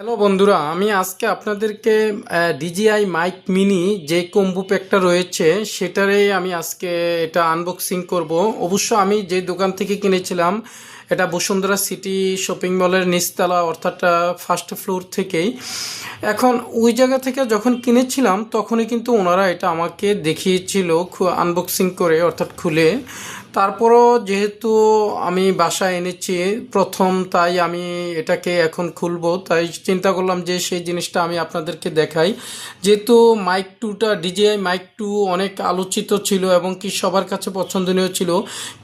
Hello বন্ধুরা, আমি আজকে আপনাদেরকে ডিজিআই মাইক মিনি যে কম্বু প্যাকটা রয়েছে সেটারই আমি আজকে এটা আনবক্সিং করব। অবশ্য আমি যে দোকান থেকে কিনেছিলাম, এটা বসুন্ধরা সিটি শপিং মলের নিচতলা, অর্থাৎ ফার্স্ট ফ্লোর থেকেই। এখন ওই জায়গা থেকে যখন কিনেছিলাম, তখনই কিন্তু ওনারা এটা আমাকে দেখিয়েছিল আনবক্সিং করে, অর্থাৎ খুলে। তারপরও যেহেতু আমি বাসায় এনেছি, প্রথম তাই আমি এটাকে এখন খুলবো। তাই চিন্তা করলাম যে সেই জিনিসটা আমি আপনাদেরকে দেখাই। যেহেতু মাইক টুটা ডিজিআই মাইক টু অনেক আলোচিত ছিল এবং কি সবার কাছে পছন্দনীয় ছিল,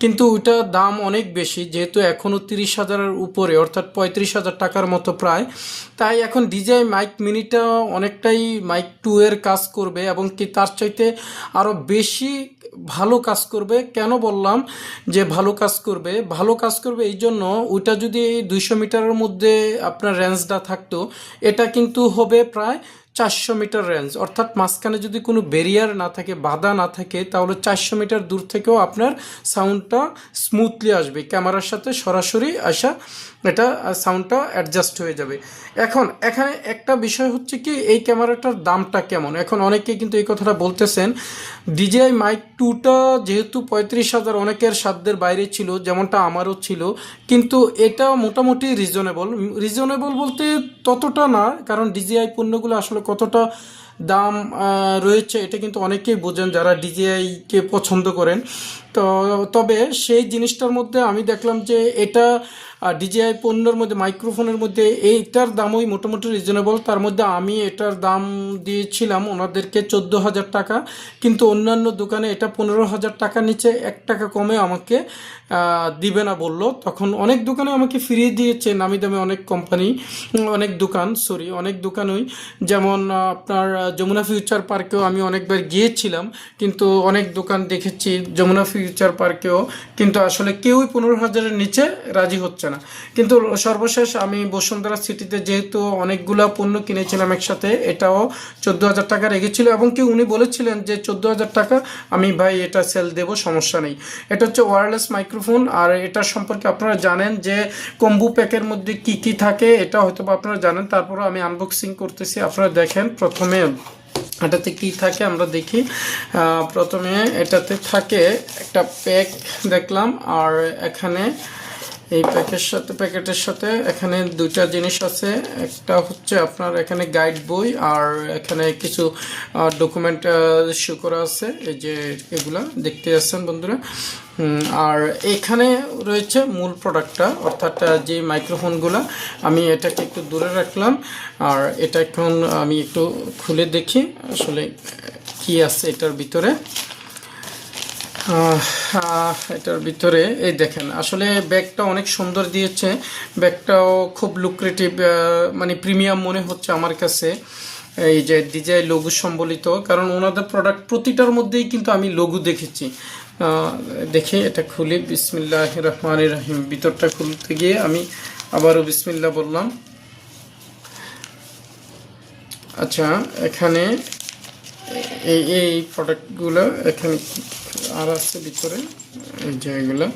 কিন্তু ওইটার দাম অনেক বেশি, যেহেতু এখনও তিরিশ হাজারের উপরে, অর্থাৎ পঁয়ত্রিশ হাজার টাকার মতো প্রায়। তাই এখন ডিজিআই মাইক মিনিটা অনেকটাই মাইক টু এর কাজ করবে এবং কি তার চাইতে আরও বেশি ভালো কাজ করবে। কেন বললাম? যে ভালো কাজ করবে। ভালো কাজ করবে এই জন্য ওইটা যদি দুইশো মিটারের মধ্যে আপনার রেঞ্জটা থাকতো, এটা কিন্তু হবে প্রায় চারশো মিটার রেঞ্জ অর্থাৎ মাঝখানে যদি কোনো ব্যারিয়ার না থাকে, বাধা না থাকে, তাহলে চারশো মিটার দূর থেকেও আপনার সাউন্ডটা স্মুথলি আসবে। ক্যামেরার সাথে সরাসরি আসা, এটা সাউন্ডটা অ্যাডজাস্ট হয়ে যাবে। এখন, এখানে একটা বিষয় হচ্ছে কি, এই ক্যামেরাটার দামটা কেমন? এখন অনেকে কিন্তু এই কথাটা বলতেছেন ডিজিআই মাইক টুটা যেহেতু পঁয়ত্রিশ হাজার অনেকের সাধ্যের বাইরে ছিল, যেমনটা আমারও ছিল, কিন্তু এটা মোটামুটি রিজনেবল রিজনেবল বলতে ততটা না, কারণ ডিজিআই পণ্যগুলো আসলে কতটা দাম রয়েছে, এটা কিন্তু অনেকেই বোঝেন যারা ডিজিআইকে পছন্দ করেন। তো, তবে সেই জিনিসটার মধ্যে আমি দেখলাম যে এটা ডিজিআই পণ্যের মধ্যে, মাইক্রোফোনের মধ্যে এইটার দামই মোটামুটি রিজনেবল তার মধ্যে আমি এটার দাম দিয়েছিলাম ওনাদেরকে চোদ্দ হাজার টাকা, কিন্তু অন্যান্য দোকানে এটা পনেরো হাজার টাকা নিচে এক টাকা কমে আমাকে দিবে না বলল। তখন অনেক দোকানে আমাকে ফিরিয়ে দিয়েছে, নামি দামি অনেক কোম্পানি অনেক দোকান সরি অনেক দোকানই। যেমন আপনার যমুনা ফিউচার পার্কেও আমি অনেকবার গিয়েছিলাম, কিন্তু অনেক দোকান দেখেছি যমুনা ফিউচার পার্কেও, কিন্তু আসলে কেউই পনেরো হাজারের নিচে রাজি হচ্ছে না। কিন্তু সর্বশেষ আমি বসুন্ধরা সিটিতে যেহেতু অনেকগুলো পণ্য কিনেছিলাম একসাথে, এটাও চোদ্দ হাজার টাকা রেখেছিল এবং কি উনি বলেছিলেন যে চোদ্দ হাজার টাকা আমি ভাই এটা সেল দেব, সমস্যা নেই। এটা হচ্ছে ওয়্যারলেস মাইক্রোফোন আর এটা সম্পর্কে আপনারা জানেন যে কম্বু প্যাকের মধ্যে কি কি থাকে, এটা হয়তো আপনারা জানেন তারপরে আমি আনবক্সিং করতেছি, আপনারা দেখেন প্রথমে এটাতে কি থাকে আমরা দেখি। প্রথমে এটাতে থাকে একটা প্যাক দেখলাম আর এখানে এই প্যাকের সাথে, প্যাকেটের সাথে এখানে দুইটা জিনিস আছে। একটা হচ্ছে আপনার এখানে গাইড বই আর এখানে কিছু ডকুমেন্ট শো করা আছে। এই যে এগুলা দেখতে যাচ্ছেন বন্ধুরা। আর এখানে রয়েছে মূল প্রোডাক্টটা অর্থাৎ যে মাইক্রোফোনগুলো আমি এটাকে একটু দূরে রাখলাম। আর এটা এখন আমি একটু খুলে দেখি আসলে কি আছে এটার ভিতরে। এটার ভিতরে, এই দেখেন, আসলে ব্যাগটা অনেক সুন্দর দিয়েছে। ব্যাগটাও খুব লুক্রেটিভ মানে প্রিমিয়াম মনে হচ্ছে আমার কাছে। এই যে ডিজাই লঘু সম্বলিত, কারণ ওনাদের প্রোডাক্ট প্রতিটার মধ্যেই কিন্তু আমি লঘু দেখেছি। দেখে এটা খুলি বিসমিল্লাহ রহমান রহিম। ভিতরটা খুলতে গিয়ে আমি আবারও বিসমিল্লা বললাম। আচ্ছা এখানে এই এই প্রোডাক্টগুলো এখানে আর আছে ভিতরে, এই যে এগুলো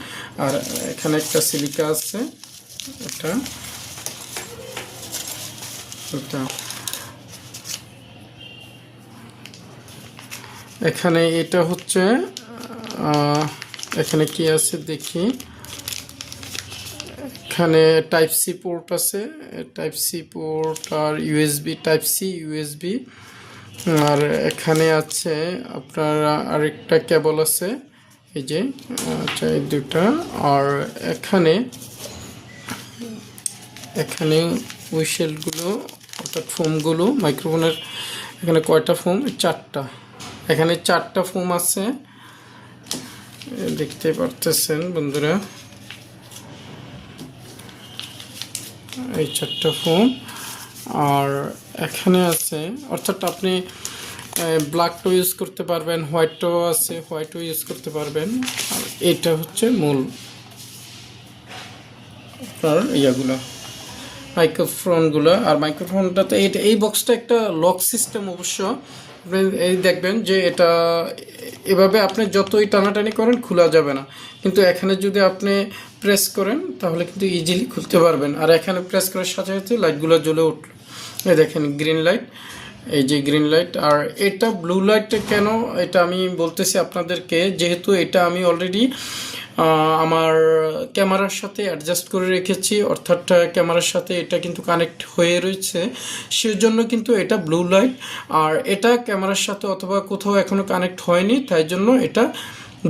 আর এখানে একটা সিলিকা আছে, এটা। এটা। এখানে এটা হচ্ছে এখানে কি আছে দেখি। এখানে টাইপ সি পোর্ট আছে টাইপ সি পোর্ট আর ইউএসবি টাইপ সি ইউএসবি আর এখানে আছে আপনার আরেকটা কেবল আছে, এই যে আচ্ছা এই দুটা আর এখানে এখানে উইশেলগুলো অর্থাৎ ফোমগুলো, মাইক্রোফোনের, এখানে কয়টা ফোম? চারটা। এখানে চারটা ফোম আছে। দেখতে পারতেছেন বন্ধুরা? এই চারটা ফোম। আর এখানে আছে, অর্থাৎ আপনি ব্ল্যাকটাও ইউজ করতে পারবেন হোয়াইটটাও আছে হোয়াইটও ইউজ করতে পারবেন। আর এটা হচ্ছে মূল। আপনার ইয়াগুলো মাইক্রোফোনগুলো আর মাইক্রোফোনটাতে এইটা এই বক্সটা একটা লক সিস্টেম অবশ্য। আপনি এই দেখবেন যে এটা, এভাবে আপনি যতই টানাটানি করেন, খোলা যাবে না। কিন্তু এখানে যদি আপনি প্রেস করেন, তাহলে কিন্তু ইজিলি খুলতে পারবেন। আর এখানে প্রেস করার সাথে সাথে লাইটগুলো জ্বলে উঠল। এই দেখেন গ্রিন লাইট এই যে গ্রিন লাইট আর এটা ব্লু লাইট কেন? এটা আমি বলতেছি আপনাদেরকে, যেহেতু এটা আমি অলরেডি আমার ক্যামেরার সাথে অ্যাডজাস্ট করে রেখেছি, অর্থাৎ ক্যামেরার সাথে এটা কিন্তু কানেক্ট হয়ে রয়েছে। সেজন্য কিন্তু এটা ব্লু লাইট আর এটা ক্যামেরার সাথে অথবা কোথাও এখনও কানেক্ট হয়নি, তাই জন্য এটা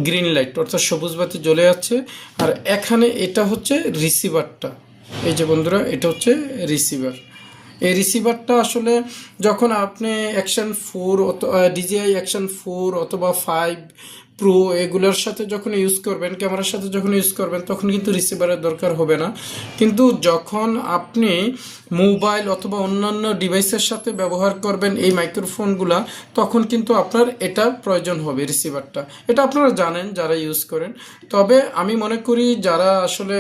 গ্রিন লাইট অর্থাৎ সবুজ বাতি জ্বলে যাচ্ছে আর এখানে এটা হচ্ছে রিসিভারটা এই যে বন্ধুরা, এটা হচ্ছে রিসিভার এই রিসিভারটা আসলে যখন আপনি action four DJI action four অথবা ফাইভ প্রো এগুলোর সাথে যখন ইউজ করবেন ক্যামেরার সাথে যখন ইউজ করবেন, তখন কিন্তু রিসিভারের দরকার হবে না। কিন্তু যখন আপনি মোবাইল অথবা অন্যান্য ডিভাইসের সাথে ব্যবহার করবেন এই মাইক্রোফোনগুলা তখন কিন্তু আপনার এটা প্রয়োজন হবে রিসিভারটা এটা আপনারা জানেন যারা ইউজ করেন। তবে আমি মনে করি যারা আসলে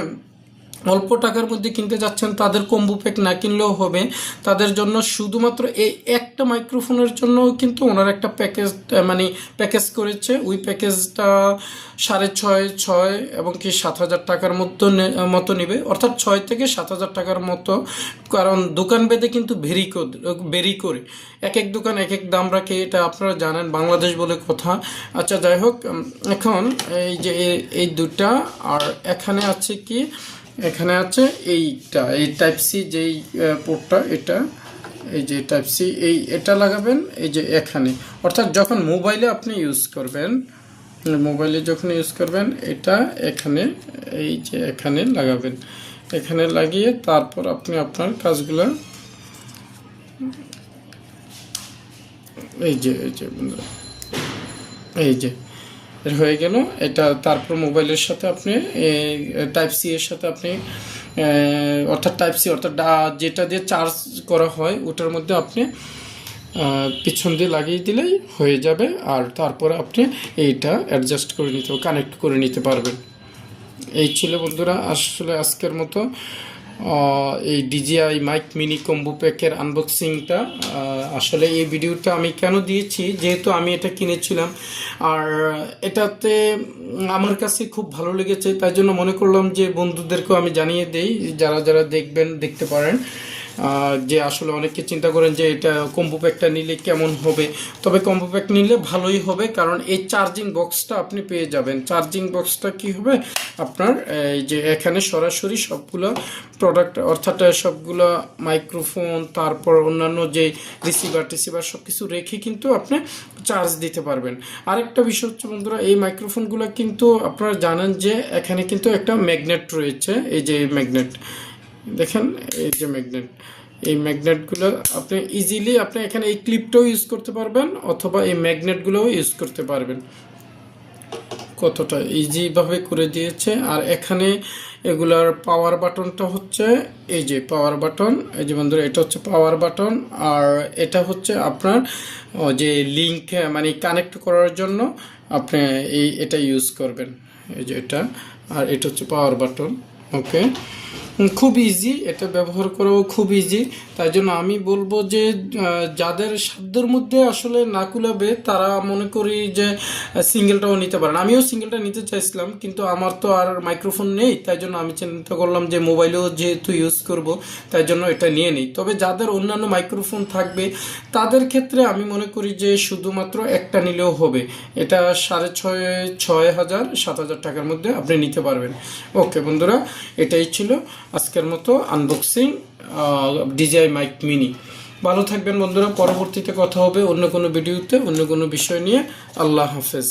অল্প টাকার মধ্যে কিনতে যাচ্ছেন, তাদের কম্বু প্যাক না কিনলেও হবে। তাদের জন্য শুধুমাত্র এই একটা মাইক্রোফোনের জন্য কিন্তু ওনার একটা প্যাকেজ মানে প্যাকেজ করেছে। ওই প্যাকেজটা সাড়ে ছয় ছয় এবং কি সাত হাজার টাকার মতো মতো নেবে। অর্থাৎ ছয় থেকে সাত হাজার টাকার মতো। কারণ দোকান বেঁধে কিন্তু ভেরি বেরি করে। এক এক দোকান, এক এক দাম রাখে, এটা আপনারা জানেন, বাংলাদেশ বলে কথা। আচ্ছা যাই হোক এখন এই যে এই দুটা, আর এখানে আছে কি এখানে আছে এইটা, এই টাইপ সি যেই পোর্টটা এটা, এই যে টাইপ সি এই এটা লাগাবেন, এই যে এখানে। অর্থাৎ যখন মোবাইলে আপনি ইউজ করবেন মোবাইলে যখন ইউজ করবেন, এটা এখানে, এই যে এখানে লাগাবেন। এখানে লাগিয়ে তারপর আপনি আপনার কাজগুলো, এই যে এই যে এই যে এর হয়ে গেল। এটা তারপর মোবাইলের সাথে আপনি টাইপ সি এর সাথে আপনি অর্থাৎ টাইপ সি অর্থাৎ যেটা দিয়ে চার্জ করা হয়, ওটার মধ্যে আপনি পিছন দিয়ে লাগিয়ে দিলেই হয়ে যাবে। আর তারপরে আপনি এইটা অ্যাডজাস্ট করে নিতে কানেক্ট করে নিতে পারবেন। এই ছিল বন্ধুরা, আসলে আজকের মতো। এই ডিজিআই মাইক মিনি কম্বু প্যাকের আনবক্সিংটা আসলে এই ভিডিওটা আমি কেন দিয়েছি, যেহেতু আমি এটা কিনেছিলাম। আর এটাতে আমার কাছে খুব ভালো লেগেছে, তাই জন্য মনে করলাম যে বন্ধুদেরকেও আমি জানিয়ে দেই, যারা যারা দেখবেন, দেখতে পারেন। যে আসলে অনেকে চিন্তা করেন যে এটা কম্বো প্যাকটা নিলে কেমন হবে। তবে কম্বো প্যাক নিলে ভালোই হবে, কারণ এই চার্জিং বক্সটা আপনি পেয়ে যাবেন। চার্জিং বক্সটা কি হবে? আপনার, এই যে এখানে সরাসরি সবগুলো প্রোডাক্ট অর্থাৎ সবগুলো মাইক্রোফোন তারপর অন্যান্য যে রিসিভার টিসিভার সব কিছু রেখে কিন্তু আপনি চার্জ দিতে পারবেন। আরেকটা বিষয় হচ্ছে বন্ধুরা, এই মাইক্রোফোনগুলো কিন্তু আপনারা জানেন যে এখানে কিন্তু একটা ম্যাগনেট রয়েছে, এই যে ম্যাগনেট দেখেন, এই যে ম্যাগনেট। এই ম্যাগনেটগুলো আপনি ইজিলি আপনি এখানে এই ক্লিপটাও ইউজ করতে পারবেন, অথবা এই ম্যাগনেটগুলোও ইউজ করতে পারবেন। কতটা ইজিভাবে করে দিয়েছে। আর এখানে এগুলার পাওয়ার বাটনটা হচ্ছে, এই যে পাওয়ার বাটন এই যে বন্ধুরা, এটা হচ্ছে পাওয়ার বাটন আর এটা হচ্ছে আপনার যে লিঙ্ক মানে কানেক্ট করার জন্য আপনি এই, এটা ইউজ করবেন। এই যে এটা, আর এটা হচ্ছে পাওয়ার বাটন ওকে খুব ইজি এটা ব্যবহার করাও খুব ইজি তাই জন্য আমি বলব যে যাদের সাধ্যের মধ্যে আসলে না কুলাবে, তারা মনে করি যে সিঙ্গেলটাও নিতে পারেন। আমিও সিঙ্গেলটা নিতে চাইছিলাম, কিন্তু আমার তো আর মাইক্রোফোন নেই, তাই জন্য আমি চিন্তা করলাম যে মোবাইলেও যেহেতু ইউজ করব, তাই জন্য এটা নিয়ে নিই। তবে যাদের অন্যান্য মাইক্রোফোন থাকবে, তাদের ক্ষেত্রে আমি মনে করি যে, শুধুমাত্র একটা নিলেও হবে। এটা সাড়ে ছয় ছয় হাজার, সাত হাজার টাকার মধ্যে আপনি নিতে পারবেন। ওকে বন্ধুরা, এটাই ছিল। আজকের মতো আনবক্সিং ডিজাই মাইক মিনি ভালো থাকবেন বন্ধুরা, পরবর্তীতে কথা হবে অন্য কোনো ভিডিওতে, অন্য কোনো বিষয় নিয়ে। আল্লাহ হাফেজ।